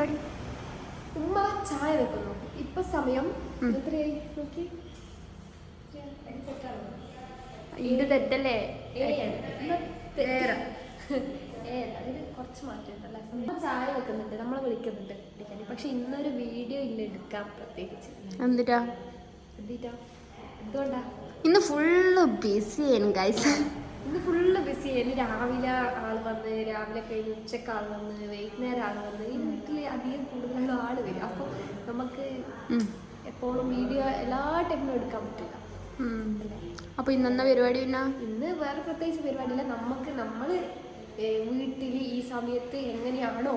പരിപാടി? ഉമ്മ ചായ വെക്കുന്നു. ഇപ്പൊ സമയം എത്രയായി? നോക്കി. ഇത് തെറ്റല്ലേ? കുറച്ച് മാറ്റമുണ്ടല്ലേ ഉമ്മ ചായ വെക്കുന്നുണ്ട്. നമ്മളെ വിളിക്കുന്നുണ്ട് പക്ഷെ ഇന്നൊരു വീഡിയോ ഇല്ല എടുക്കാം പ്രത്യേകിച്ച്. എന്തിട്ടാ എന്തിട്ടാ എന്തുകൊണ്ടാ? ഇന്ന് ഫുള്ള് ബിസി ആയിരുന്നു ഗൈസ് ഇന്ന് ഫുള്ള് ബിസി ആയിരുന്നു രാവിലെ ആൾ വന്ന് രാവിലെ കഴിഞ്ഞ് ഉച്ചയ്ക്ക് ആൾ വന്ന് വൈകുന്നേരം ആൾ വന്ന് ഈ വീട്ടിൽ അധികം കൂടുതൽ ആൾ വരും. അപ്പോൾ നമുക്ക് എപ്പോഴും വീഡിയോ എല്ലാ ടൈമിലും എടുക്കാൻ പറ്റില്ല. അപ്പൊ ഇന്നെന്ന പരിപാടി പിന്നെ? ഇന്ന് വേറെ പ്രത്യേകിച്ച് പരിപാടിയില്ല നമുക്ക് നമ്മൾ വീട്ടിൽ ഈ സമയത്ത് എങ്ങനെയാണോ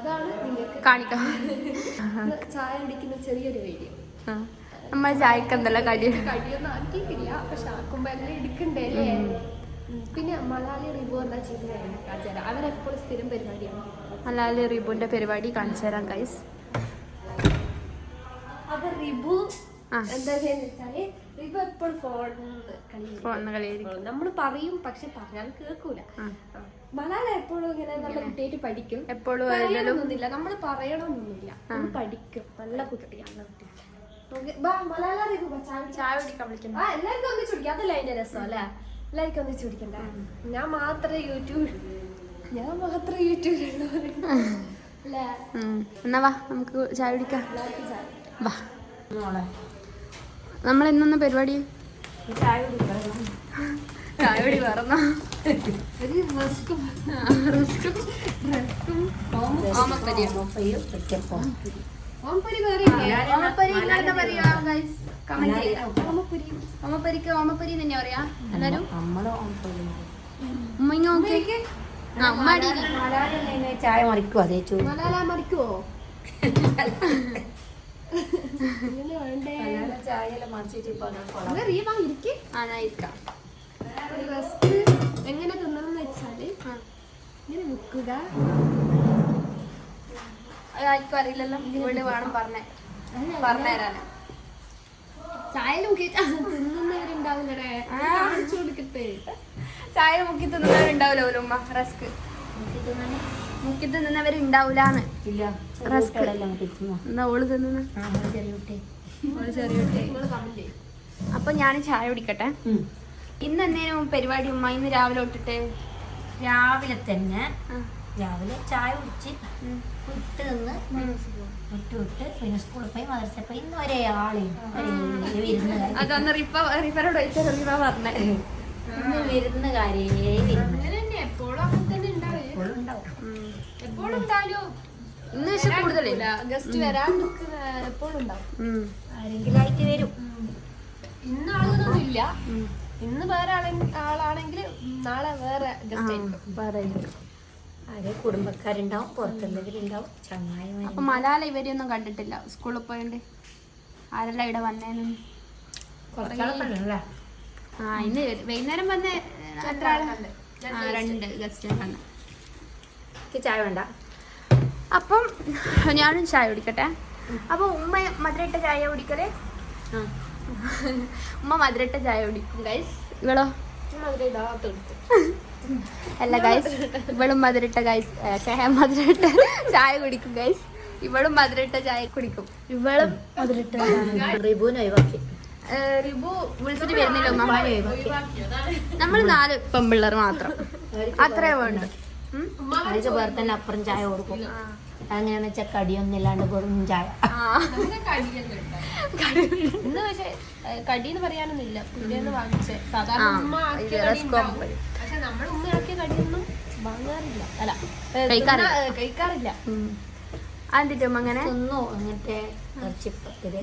അതാണ് നിങ്ങൾക്ക് കാണിക്കാം. ചായ കുടിക്കുന്ന ചെറിയൊരു വീഡിയോ. നമ്മൾ ചായക്ക് എന്തെല്ലാം കടി? കടിയൊന്നും ആക്കിയിട്ടില്ല. പക്ഷെ ആക്കുമ്പോ എല്ലാം എടുക്കണ്ടേ അല്ലേ. പിന്നെ മലാലി റിബു എന്താ ചെയ്ത്? കാണിച്ചാൽ അവരെപ്പോഴും സ്ഥിരം പരിപാടിയാണ്. മലാലി റിബുന്റെ പരിപാടി കാണിച്ചു തരാം ഗൈസ് അവർ റിബു. എന്താ വെച്ചാൽ റിബു എപ്പോഴും ഫോൺ കളിയായിരിക്കും. നമ്മൾ പറയും പക്ഷെ പറഞ്ഞാൽ കേൾക്കൂല. ആ. എപ്പോഴും ഇങ്ങനെ നല്ല കുട്ടിയായിട്ട് പഠിക്കും. എപ്പോഴും പറയണമെന്നൊന്നുമില്ല നമ്മൾ പറയണമെന്നൊന്നുമില്ല നമ്മൾ പഠിക്കും. നല്ല കുട്ടി നല്ല കുട്ടി. നമുക്ക് ബാ, മലയാളം റിവ്യൂ ബാ, ചായ കുടിക്കാം. ചായ കുടിക്കാൻ വിളിക്കുന്നു. എല്ലാവർക്കും ഒന്നിച്ച് കുടിക്കാം. അതല്ല അതിന്റെ രസം അല്ലേ? എല്ലാവർക്കും ഒന്ന് ചോദിക്കണ്ട. ഞാൻ മാത്രമേ യൂട്യൂബ് ഞാൻ മാത്രമേ യൂട്യൂബ്. എന്നാ വാ നമുക്ക് ചായ കുടിക്കാം. വാ. നമ്മൾ ഇന്നൊന്ന് പരിപാടി? ചായ കുടി പറഞ്ഞോ ഓമപ്പരി പറയാ ഗൈസ് കമന്റ് ചെയ്യുക ഓമപ്പരിക്ക് ഓമപ്പരി തന്നെ പറയാ. എല്ലാരും ഉമ്മ ചായ അതേ മറിക്കുവോ? ഒരു റസ്ക് എങ്ങനെ തിന്നണം എന്ന് വെച്ചാൽ ഇങ്ങനെ അത് ആർക്കും അറിയില്ലല്ലോ. ഇവിടെ വേണം പറഞ്ഞേ. പറഞ്ഞുതരാന് ചായ നോക്കിയിട്ട് തിന്നുന്നവരുണ്ടാവില്ലടേ. കാണിച്ചു കൊടുക്കട്ടെ. ചായ മുക്കി തിന്നുന്നവരുണ്ടാവില്ല റസ്ക്. മുക്കി തിന്നുന്നവരുണ്ടാവൂലാന്ന് റസ്ക്. എന്താ ഓൾ തിന്നുന്ന? അപ്പൊ ഞാൻ ചായ കുടിക്കട്ടെ. ഇന്ന് എന്തേലും പരിപാടി ഉമ്മ? ഇന്ന് രാവിലെ തൊട്ടിട്ട്? രാവിലെ തന്നെ. രാവിലെ ചായ കുടിച്ച്. വിട്ട് നിന്ന് വിട്ട് വിട്ട് പിന്നെ സ്കൂളിൽ പോയി മദർസ പോയി ഇന്ന് ഒരേ ആളെയും അതൊന്ന് റിപ്പ റിപ്പറോട് ചോദിച്ചാൽ റിപ്പ പറഞ്ഞേ. ഇന്ന് വിരുന്നുകാരേ വിരുന്ന്. എപ്പോഴും അങ്ങനെ തന്നെ ഉണ്ടാവേ. എപ്പോഴും ഉണ്ടാവും. ഇന്ന് പക്ഷെ ഗസ്റ്റ് വരാൻ എപ്പോഴും ഉണ്ടാവും. ആരെങ്കിലും ആയിട്ട് വരും. ഇന്ന് ആളുകളൊന്നും ഇല്ല. ഇന്ന് വേറെ ആളെ ആളാണെങ്കിൽ നാളെ വേറെ ഗസ്റ്റ് ആയിരിക്കും. ആരെ കുടുംബക്കാരുണ്ടാവും പുറത്തുള്ളവരുണ്ടാവും ചങ്ങായിമാർ അപ്പൊ മലാല ഇവരെയൊന്നും കണ്ടിട്ടില്ല. സ്കൂളിൽ പോയോണ്ട് ആരെല്ലാം ഇവിടെ വന്നേന്ന്? കുറച്ചാളൊക്കെ ആ ഇന്ന് വൈകുന്നേരം വന്ന രണ്ട് ഗസ്റ്റ് വന്ന ചായ വേണ്ട. അപ്പം ഞാനും ചായ കുടിക്കട്ടെ. അപ്പൊ ഉമ്മ മധുരട്ട ചായ കുടിക്കലേ? ഉമ്മ മധുരട്ട ചായ കുടിക്കും ഗൈസ് ഇവളോ? അല്ല ഗൈസ് ഇവളും മധുരട്ട ഗൈസ് മധുരട്ട ചായ കുടിക്കും ഗൈസ് ഇവളും മധുരട്ട ചായ കുടിക്കും ഇവളും റിബുവിനെ ഒഴിവാക്കി ഏ, റിബു വിളിച്ചിട്ട് വരുന്നില്ല നമ്മൾ നാല് പെമ്പിള്ളേർ മാത്രം അത്രേ വേണ്ട തന്നെ അപ്പുറം ചായ കൊടുക്കും അങ്ങനെയാണെന്ന് വെച്ചാൽ കടിയൊന്നും ഇല്ലാണ്ട് വെറും ചായ. ഇന്ന് പക്ഷെ കടി എന്ന് പറയാനൊന്നുമില്ല. പുതിയെന്ന് വാങ്ങിച്ചേ. സാധാരണ ഉമ്മ ആക്കിയ കടി ഉണ്ടാവും. പക്ഷെ നമ്മൾ ഉമ്മ ആക്കിയ കടിയൊന്നും വാങ്ങാറില്ല. അല്ല ഏ, കഴിക്കാറില്ല. തിന്നാ- ഏ, കഴിക്കാറില്ല. ഉം. അതെന്തിട്ടും അങ്ങനെ? അങ്ങനത്തെ ഇത്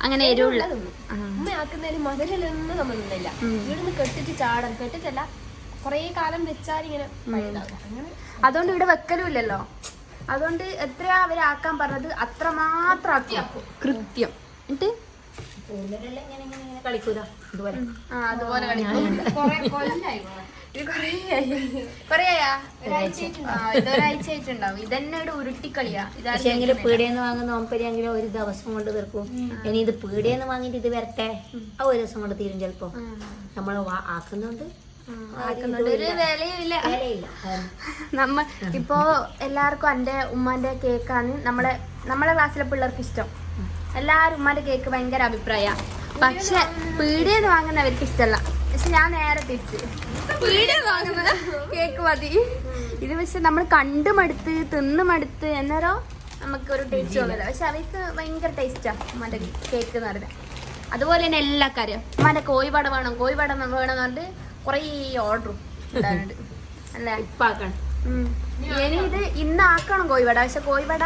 അങ്ങനെ എരിവുള്ള ആ. ഉമ്മ ആക്കുന്നതിന് മധുരലൊന്നും നമ്മൾ ഇന്നില്ല ഇവിടുന്ന് കെട്ടിട്ട് ചാടാൻ കെട്ടിട്ടല്ല കൊറേ കാലം വെച്ചാൽ ഇങ്ങനെ അങ്ങനെ അതുകൊണ്ട് ഇവിടെ വെക്കലും ഇല്ലല്ലോ അതുകൊണ്ട് എത്ര അവരാക്കാൻ പറഞ്ഞത് അത്ര മാത്രം ആക്കി. കൃത്യം. എന്നിട്ട്? അതുപോലെ ഇതൊരാഴ്ച ആയിട്ടുണ്ടാവും. ഇതന്നെ ഉരുട്ടിക്കളിയാ. ഇതാ പീടിയെന്ന് വാങ്ങുന്ന ഓമ്പരിയെങ്കിലും ഒരു ദിവസം കൊണ്ട് തീർക്കും. ഇനി ഇത് പീടിയെന്ന് വാങ്ങിട്ട് ഇത് വരട്ടെ? ആ ഒരു ദിവസം കൊണ്ട് തീരും ചിലപ്പോ. നമ്മൾ ആക്കുന്നുണ്ട് ഒരു നമ്മ ഇപ്പോ എല്ലാവർക്കും എന്റെ ഉമ്മാന്റെ കേക്കാണ്. നമ്മളെ നമ്മളെ ക്ലാസ്സിലെ പിള്ളേർക്ക് ഇഷ്ടം എല്ലാവരും ഉമ്മാന്റെ കേക്ക് ഭയങ്കര അഭിപ്രായ. പക്ഷെ പീടിയെന്ന് വാങ്ങുന്നവർക്ക് ഇഷ്ടമല്ല പക്ഷെ ഞാൻ നേരെ തിരിച്ച്. പീടിയ വാങ്ങുന്ന കേക്ക് മതി. ഇത് പക്ഷെ നമ്മൾ കണ്ടു മടുത്ത് തിന്നു മടുത്ത് എന്നേരോ നമുക്ക് ഒരു ടേസ്റ്റ് തോന്നില്ല പക്ഷെ അവർക്ക് ഭയങ്കര ടേസ്റ്റാ ഉമ്മാന്റെ കേക്ക് എന്ന് പറയുന്നത്. അതുപോലെ തന്നെ എല്ലാ കാര്യം ഉമ്മാന്റെ കോഴിവട വേണം കോഴിവട വേണം എന്ന് പറഞ്ഞിട്ട് കുറേ ഓർഡറും ഉണ്ടാകുന്നുണ്ട് അല്ലേ? ഇത് ഇന്ന് ആക്കണം കോഴിവട. പക്ഷെ കോഴിവട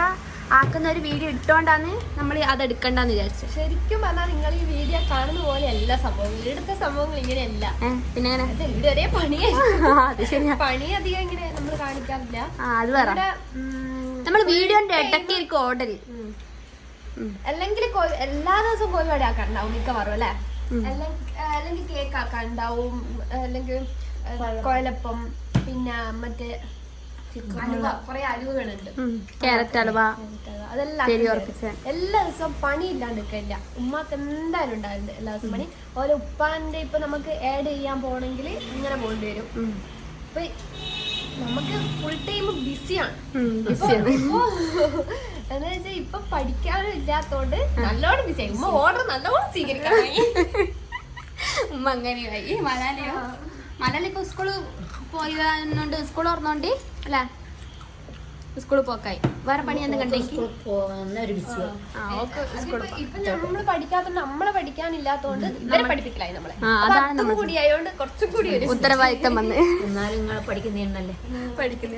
ആക്കുന്ന ഒരു വീഡിയോ ഇട്ടോണ്ടാന്ന് നമ്മൾ അത് എടുക്കണ്ടെന്ന് വിചാരിച്ചു. ശരിക്കും പറഞ്ഞാൽ നിങ്ങൾ ഈ വീഡിയോ കാണുന്ന പോലെ അല്ല സംഭവങ്ങൾ ഇവിടുത്തെ സംഭവങ്ങൾ ഇങ്ങനെയല്ല. പിന്നെ ഇതുവരെ ഇവിടെ ഒരേ ശരിയാ. പണി അധികം ഇങ്ങനെ നമ്മൾ കാണിക്കാറില്ല. അത് പറ. നമ്മൾ വീഡിയോന്റെ ഇടയ്ക്ക് ആയിരിക്കും ഓർഡർ. അല്ലെങ്കിൽ എല്ലാ ദിവസവും കോഴിവട ആക്കാറുണ്ടാവും മിക്കവാറും അല്ലെ? അല്ലെങ്കിൽ കേക്ക് ആക്കാൻ ഉണ്ടാവും അല്ലെങ്കിൽ കൊഴലപ്പം പിന്നെ മറ്റേ ക്യാരറ്റ് അലുവ അതെല്ലാം. എല്ലാ ദിവസവും പണി ഇല്ലാണ്ടിരിക്കില്ല ഉമ്മാക്ക് എന്തായാലും ഉണ്ടാവില്ല എല്ലാ ദിവസവും പണി. ഓരോ ഉപ്പാന്റെ ഇപ്പൊ നമുക്ക് ആഡ് ചെയ്യാൻ പോണെങ്കിൽ ഇങ്ങനെ പോകേണ്ടി വരും. ഇപ്പൊ നമുക്ക് ഫുൾ ടൈം ബിസിയാണ് എന്ന് വെച്ചാൽ ഇപ്പൊ പഠിക്കാനും ഇല്ലാത്തോണ്ട് നല്ലോണം ബിസിയായി ഉമ്മ ഓർഡർ നല്ലോണം സ്വീകരിക്കാൻ. ഉമ്മ അങ്ങനെയായി. മലാലിയോ മലാലിപ്പോ സ്കൂൾ പോയതുകൊണ്ട് സ്കൂൾ തുറന്നോണ്ട് അല്ലേ? സ്കൂളിൽ പോക്കായി. വേറെ പണി എന്താ കണ്ടെങ്കിൽ ഇപ്പൊ നമ്മൾ പഠിക്കാത്തോണ്ട് നമ്മളെ പഠിക്കാനില്ലാത്തോണ്ട് ഇവരെ പഠിപ്പിക്കലായി നമ്മളെ. അതാണ് നമ്മൾ കൂടി ആയതുകൊണ്ട് കുറച്ചും കൂടി ഒരു ഉത്തരവാദിത്തം വന്ന്. എന്നാലും നിങ്ങളെ പഠിക്കുന്നുണ്ടല്ലേ? പഠിക്കുന്ന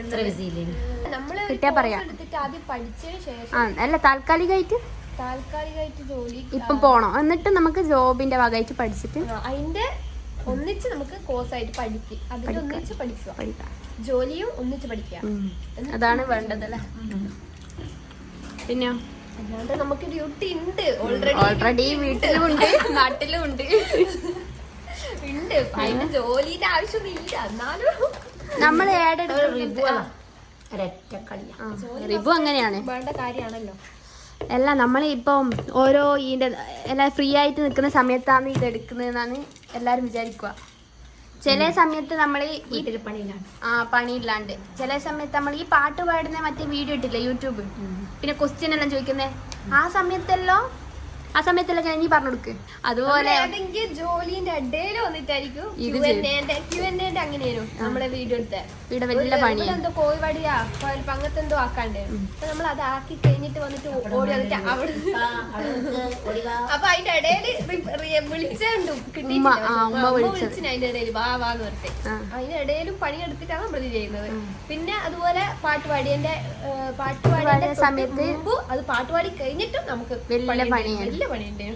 നമ്മൾ കിട്ടിയാ പറയാം. എടുത്തിട്ട് ആദ്യം പഠിച്ചതിന് ശേഷം അല്ല താൽക്കാലികമായിട്ട് താൽക്കാലികമായിട്ട് ജോലി ഇപ്പം പോണോ? എന്നിട്ട് നമുക്ക് ജോബിന്റെ ഭാഗമായിട്ട് പഠിച്ചിട്ട്? അതിന്റെ ഒന്നിച്ച് നമുക്ക് കോഴ്സ് ആയിട്ട് പഠിക്കും. അതിന്റെ ഒന്നിച്ച് പഠിക്കുക. പഠിക്കാം. ജോലിയും ഒന്നിച്ച് പഠിക്കുക. അതാണ് വേണ്ടത് പിന്നെ അല്ലാണ്ട് നമുക്ക് ഡ്യൂട്ടി ഉണ്ട് ഓൾറെഡി ഓൾറെഡി വീട്ടിലും ഉണ്ട് നാട്ടിലും ഉണ്ട് ഉണ്ട് അതിന്റെ ജോലിന്റെ ആവശ്യമൊന്നും ഇല്ല എന്നാലും നമ്മൾ റിബു അങ്ങനെയാണ്. വേണ്ട കാര്യമാണല്ലോ. അല്ല നമ്മൾ ഇപ്പം ഓരോ ഇതിന്റെ എല്ലാം ഫ്രീ ആയിട്ട് നിൽക്കുന്ന സമയത്താണ് ഇത് എടുക്കുന്നതെന്നാണ് എല്ലാരും വിചാരിക്കുക ചില സമയത്ത് നമ്മൾ ഈ പണിയിലാണ് ആ പണിയില്ലാണ്ട്. ചില സമയത്ത് നമ്മൾ ഈ പാട്ട് പാടുന്ന മറ്റേ വീഡിയോ ഇട്ടില്ലേ യൂട്യൂബ്? പിന്നെ ക്വസ്റ്റ്യൻ എല്ലാം ചോദിക്കുന്നേ. ആ സമയത്തല്ലോ ആ സമയത്തെല്ലാം ഞാൻ ഇനി പറഞ്ഞു കൊടുക്ക് അതുപോലെ ഏതെങ്കിലും ജോലിന്റെ ഇടയിൽ വന്നിട്ടായിരിക്കും ഇത് ക്യു എൻ അങ്ങനെയായിരുന്നു നമ്മളെ വീഡിയോ എടുത്തേ. ഇവിടെ വലിയ പണിയാണ് എന്തോ കോഴിവടിയാ കോഴിപ്പം അങ്ങനത്തെ എന്തോ ആക്കാണ്ടേ. അപ്പൊ നമ്മൾ അത് ആക്കി കഴിഞ്ഞിട്ട് വന്നിട്ട് ഓടി വന്നിട്ട് അവിടെ അപ്പൊ അതിന്റെ അതിന്റെ ഇടയിൽ വാ വാന്ന് പറഞ്ഞിട്ട്. ആ. അതിന്റെ ഇടയിലും പണിയെടുത്തിട്ടാണ് നമ്മൾ ചെയ്യുന്നത്. പിന്നെ അതുപോലെ പാട്ടുപാടിയന്റെ പാടിയ പാട്ടുപാടിയ സമയത്ത് അത് പാട്ടുപാടി കഴിഞ്ഞിട്ടും നമുക്ക് വലിയ പണിയാണ്. വലിയ പണിയുണ്ട്.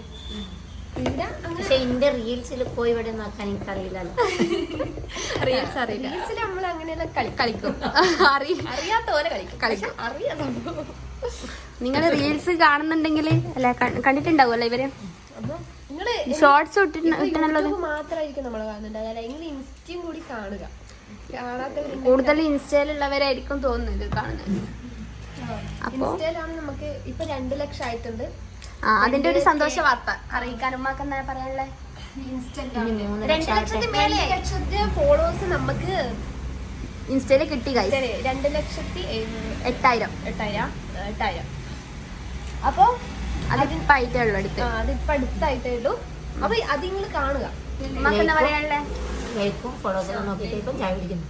പക്ഷെ എന്റെ റീൽസിൽ പോയി ഇവിടെ നോക്കാൻ എനിക്കറിയില്ലല്ലോ. റീൽസ് അറിയില്ല. റീൽസിൽ നമ്മൾ അങ്ങനെയെല്ലാം കളി കളിക്കും. അറി അറിയാത്ത പോലെ കളിക്കും. കളിക്കും. അറിയാം നിങ്ങൾ റീൽസ് കാണുന്നുണ്ടെങ്കിൽ അല്ല കണ്ടിട്ടുണ്ടാവുമല്ലോ ഇവർ? അപ്പൊ നിങ്ങൾ ഷോർട്സ് മാത്രമായിരിക്കും നമ്മൾ കാണുന്നുണ്ട് അതല്ല നിങ്ങൾ ഇൻസ്റ്റയും കൂടി കാണുക. കൂടുതൽ ഇൻസ്റ്റയിലുള്ളവരായിരിക്കും തോന്നുന്നത് കാണുന്നത്. അപ്പോ ഇൻസ്റ്റയിലാണ് നമുക്ക് ഇപ്പൊ രണ്ടു ലക്ഷം ആയിട്ടുണ്ട്. അതിന്റെ ഒരു സന്തോഷ വാർത്ത. അറിയിക്കാൻ ഉമ്മാക്ക് എന്താ പറയാനുള്ളത് രണ്ട്. ലക്ഷത്തി മേലെ. ലക്ഷത്തി ഫോളോവേഴ്സ് നമുക്ക് ഇൻസ്റ്റയിൽ കിട്ടി രണ്ട് ലക്ഷത്തി എട്ടായിരം. എട്ടായിരം. എട്ടായിരം. അപ്പൊ അതിപ്പോ ആയിട്ടേ ഉള്ളൂ അടുത്ത്. അതിപ്പോ അടുത്തായിട്ടേ ഉള്ളൂ. അപ്പൊ അത് നിങ്ങൾ കാണുക. ഉമ്മാക്ക് എന്താ പറയാനുള്ളത് ലൈക്കും നോക്കിയിട്ട് ഇപ്പം ചായ കുടിക്കുന്നു.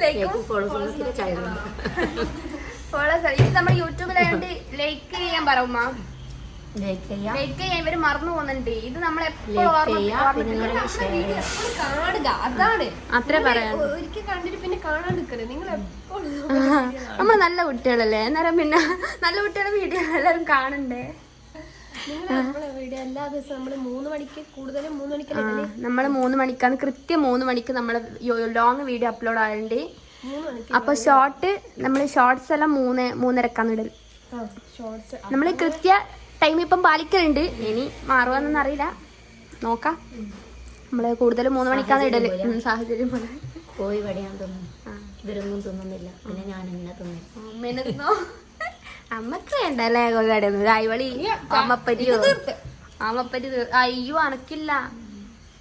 ലൈക്കും നോക്കിയിട്ട് ചായ കുടിക്കുന്നു. ഫോളോസ് ഇത് നമ്മൾ യൂട്യൂബിലായോണ്ട് ലൈക്ക് ചെയ്യാൻ പറ ഉമ്മ. ലൈക്ക് ചെയ്യാം. ലൈക്ക് ചെയ്യാൻ ഇവർ മറന്നു പോകുന്നുണ്ട്. ഇത് നമ്മൾ ലൈക്ക് ചെയ്യാം. പിന്നെ എപ്പോഴും നിങ്ങളുടെ ഷെയർ എപ്പോഴും കാണുക. അതാണ്. അത്രേ നിങ്ങൾ പറയാൻ ഒരിക്കൽ കണ്ടിട്ട് പിന്നെ കാണാൻ നിൽക്കരുത് നിങ്ങൾ എപ്പോഴും നമ്മൾ നല്ല കുട്ടികളല്ലേ? അന്നേരം പിന്നെ നല്ല കുട്ടികളുടെ വീഡിയോ എല്ലാരും കാണണ്ടേ? നമ്മൾ നമ്മളെ നമ്മൾ മൂന്ന് മണിക്കാണ് കൃത്യം മൂന്ന് മണിക്ക് നമ്മൾ ലോങ് വീഡിയോ അപ്ലോഡ് ആയതുകൊണ്ട് മൂന്ന് മണിക്ക് അപ്പൊ ഷോർട്ട് നമ്മൾ ഷോർട്സ് എല്ലാം മൂന്ന് മൂന്നരക്കാന്ന് ഇടൽ നമ്മൾ കൃത്യ ടൈം ഇപ്പം പാലിക്കലുണ്ട്. ഇനി മാറുവാന്നൊന്നും അറിയില്ല. നോക്കാം. നമ്മൾ കൂടുതൽ മൂന്ന് മണിക്കാണ് ഇടൽ. സാഹചര്യം പോലെ. കോഴി വടയാൻ തിന്നും. ഇവരൊന്നും തിന്നുന്നില്ല. പിന്നെ ഞാൻ എന്നെ തിന്നു? അമ്മയ്ക്ക് വേണ്ട അല്ലേ കൊല്ലാടൊന്നും രായ്വളി അമ്മപ്പരിയോ? അമ്മപ്പരി അയ്യോ അനക്കില്ല.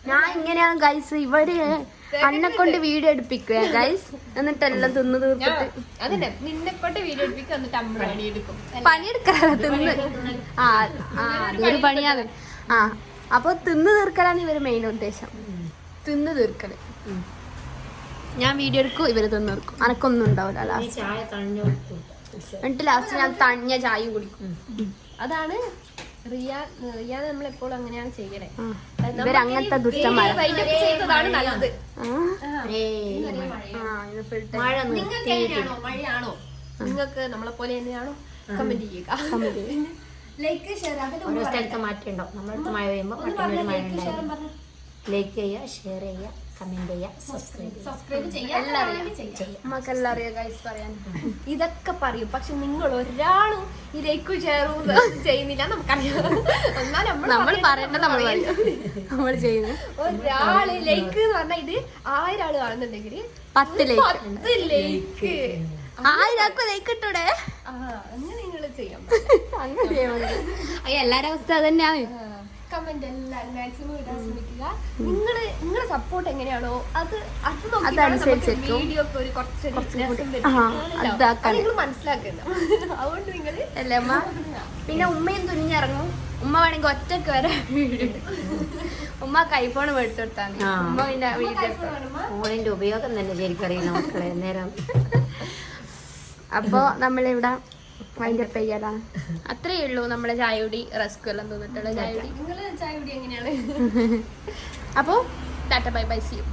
ഞാൻ ഇങ്ങനെയാണ് ഗൈസ് ഇവർ അന്നെ കൊണ്ട് വീഡിയോ എടുപ്പിക്കുക ഗൈസ് എന്നിട്ട് എല്ലാം തിന്ന് തീർത്തിട്ട് പണിയെടുക്കാതെ തിന്ന്. ആ ആ അതൊരു പണിയാണ്. ആ അപ്പൊ തിന്ന് തീർക്കലാണ് ഇവർ മെയിൻ ഉദ്ദേശം. തിന്ന് തീർക്കൽ. ഞാൻ വീഡിയോ എടുക്കും ഇവർ തിന്ന് തീർക്കും. അനക്കൊന്നും ഉണ്ടാവില്ല ലാസ്റ്റ് എന്നിട്ട് ലാസ്റ്റ് ഞാൻ തണിഞ്ഞ ചായ കുടിക്കും. അതാണ് റിയ റിയ നമ്മളെപ്പോഴും അങ്ങനെയാണ് ചെയ്യണേ. ചെയ്യുന്നതാണ് നല്ലത്. മഴ? നിങ്ങൾക്ക് എങ്ങനെയാണോ മഴയാണോ? നിങ്ങൾക്ക് നമ്മളെ പോലെ തന്നെയാണോ? കമന്റ് ചെയ്യുക. ലൈക്ക് ഷെയർ ഓരോ സ്ഥലത്ത് മാറ്റമുണ്ടാവും. നമ്മളടുത്ത് മഴ പെയ്യുമ്പോൾ മറ്റൊരു മഴ ഉണ്ടായിരുന്നു ലൈക്ക് ചെയ്യുക ഷെയർ ചെയ്യുക കമന്റ് ചെയ്യുക സബ്സ്ക്രൈബ് ചെയ്യുക സബ്സ്ക്രൈബ് ചെയ്യാം നമുക്കെല്ലാം അറിയാം ഗൈസ് പറയാൻ. ഇതൊക്കെ പറയും. പക്ഷെ നിങ്ങൾ ഒരാളും ഈ ലൈക്കും ഷെയറും ചെയ്യുന്നില്ല നമുക്കറിയാം. എന്നാൽ നമ്മൾ പറയേണ്ടത് നമ്മൾ നമ്മൾ ചെയ്യുന്നു. ഒരാൾ ലൈക്ക് എന്ന് പറഞ്ഞാൽ ഇത് ആയിരം ആൾ കാണുന്നുണ്ടെങ്കിൽ പത്ത് ലൈക്ക് പത്ത് ലൈക്ക് ആയിരം ലൈക്ക് ഇട്ടൂടെ? അങ്ങനെ നിങ്ങൾ ചെയ്യാം അങ്ങനെ. അയ്യ എല്ലാരും അവസ്ഥ തന്നെയാണ്. കമന്റ് എല്ലാം മാക്സിമം ഇടാൻ ശ്രമിക്കുക. നിങ്ങൾ നിങ്ങളെ സപ്പോർട്ട് എങ്ങനെയാണോ അത് അത് അതനുസരിച്ചിരിക്കും. വീഡിയോ ഒക്കെ ഒരു കുറച്ച് നിങ്ങൾ മനസ്സിലാക്കുന്ന അതുകൊണ്ട് നിങ്ങൾ പിന്നെ ഉമ്മയും തുനിഞ്ഞിറങ്ങും. ഉമ്മ വേണമെങ്കിൽ ഒറ്റയ്ക്ക് വരെ വീഡിയോ ഉമ്മ കൈഫോൺ മേടിച്ചു കൊടുത്താണ് ഉമ്മ പിന്നെ വീഡിയോ ഫോണിന്റെ ഉപയോഗം തന്നെ ശരിക്കും അറിയില്ല മക്കളെ നേരം അപ്പോ നമ്മളിവിടെ അതിന്റെ പെയ്യലാണ് അത്രേ ഉള്ളൂ നമ്മളെ ചായയുടി റസ്ക് എല്ലാം തോന്നിട്ടുള്ള ചായയുടി നിങ്ങൾ ചായ കുടി എങ്ങനെയാണ്? അപ്പോ? Tata bye bye see you